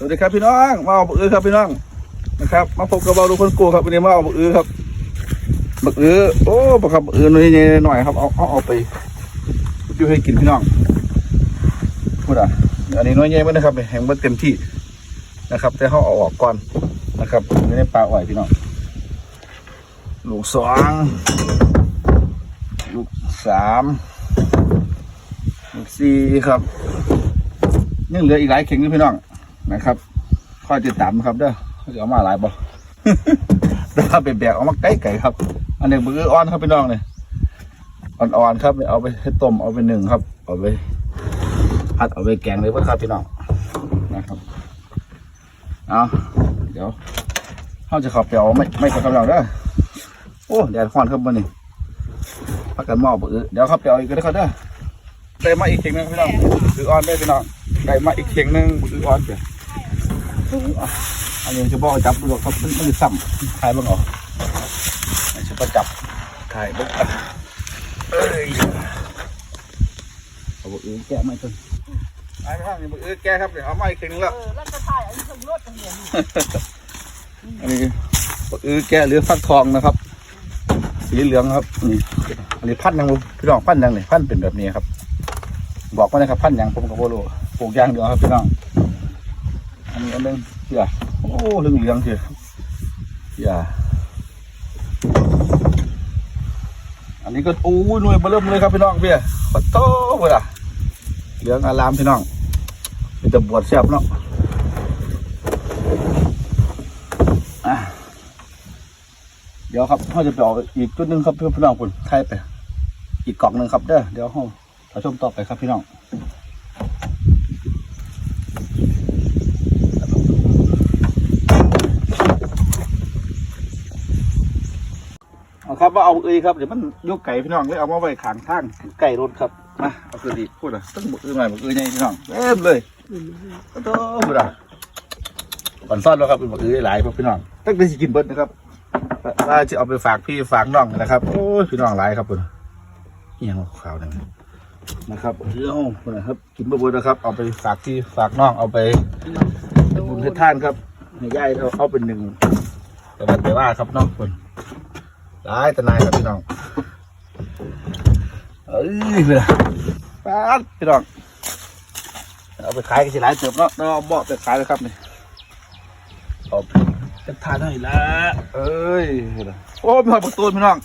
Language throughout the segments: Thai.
สวัสดีครับพี่น้องมาเอาบักอื้อครับพี่น้องนะครับ มาพบกับเราดูคนกูครับวันนี้มาเอาบักอื้อครับบักอื้อโอ้บักครับบักอื้อหน่อยหน่อยครับเอาเอาเอาไปอยู่ให้กินพี่น้องพูดอะอันนี้น้อยใหญ่ไหมนะครับแห้งมันเต็มที่นะครับ แต่เขาเอาออกก่อนนะครับไม่ได้ปลาอ่อยพี่น้องลูกสองลูกสามลูกสี่ครับยังเหลืออีกหลายเข่งนี่พี่น้อง นะครับคอยติดตามครับเด้อเขาจะเอามาหลายบ่เดี๋ยวเอาไปแบกเอามาไก่ไก่ครับ อันนี้มืออ่อนครับพี่น้องเนี่ยอ่อนๆครับเอาไปให้ต้มเอาไปหนึ่งครับ เอาไปผัดเอาไปแกงเลยพ่อครับพี่น้องนะครับเอาเดี๋ยวเขาจะขับไปเอาไม่ไม่กับกำลังเด้อโอ้แดดร้อนครับวันนี้พักกันหม้อบื้อเดี๋ยวเขาไปเอาอีกก็ได้ครับเด้อได้มาอีกเข่งหนึงพี่น้องมืออ่อนได้พี่น้องได้มาอีกเข่งหนึงมืออ่อนเดี๋ย อันนี้จะบอกจับดูหรอกครับมันมันจะซ้ำถ่ายบ้างเหรออันนี้จะประจับถ่ายบ้างเอ้ยเอาบื้อแกะไม่จนไอ้ข้างนี้บื้อแกะครับเดี๋ยวเอาไมาอีกเข่งหนึงแล้วแล้วจะถ่ายอันนี้สมรสกันเนี่ยอันนี้บื้อแกะหรือฟักทองนะครับ สีเหลืองครับนี่อันนี้พันยังพี่น้องพันยังนี่พันเป็นแบบนี้ครับ บอกมานะครับพันยังผมก็บ่รู้ปลูกยางเดียวครับพี่น้อง อันนี้อันหนึงเสียโอ้เหลืองเหลืองเสียเสียอันนี้ก็โอ้หน่วยเบอเริ่มเลยครับพี่น้องเพี่ยปะโต้เวล่ะเหลืองอารามพี่น้องเป็นตะบวดแซ่บเนาะเดี๋ยวครับเขาจะไปเอาอีกจุดหนึ่งครับเพื่อนพี่น้องคุณไทยไป อีกกล่องหนึ่งครับเด้อเดี๋ยวเขาเราชมต่อไปครับพี่น้องเอาครับ ว่าเอาเอ้ยครับเดี๋ยวมันยกไก่พี่น้องเลยเอามาไว้ขางทางไก่รถครับมาเอาคือดีพูดอะต้องบอกเอ้ยหน่อยบอกเอ้ยไงพี่น้องเต็มเลยก็ต้องพูดอะก่อนซ่อนแล้วครับเป็นบอกเอ้ยหลายครับพี่น้องตั้งแต่สิกินเบิดนะครับว่าจะเอาไปฝากพี่ฝากน้องนะครับโอ้ยพี่น้องหลายครับคุณเอียงขาวหนึ่งนะครับเรื่องคุณนะครับ กินบะบดนะครับ เอาไปฝากพี่ฝากน้องเอาไปบุญให้ท่านครับในย่ายเอาเอาเป็นหนึ่งแต่วันไปว่าครับน้องคุณ หลายแต่นายครับพี่น้องเอ้ยเพื่อนป้าดพี่น้องเอาไปขายกันสิหลายเติบเนาะเราเอาเบาะไปขายเลยครับนี่เอาจะทานหน่อยละเอ้ยโอ้มีหอยปักตูพี่น้อง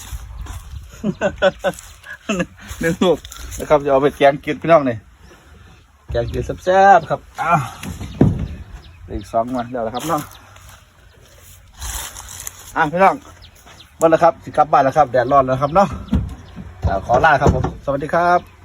หนึ่งลูกนะครับจะเอาไปแกงกินพี่น้องนี่แกงกินแซ่บๆครับอ้าวอีกสองมาเดี๋ยวละครับน้องอะพี่น้อง บ้านแล้วครับสิกลับบ้านแล้วครับแดดร้อนแล้วครับเนาะขอลาครับผม สวัสดีครับ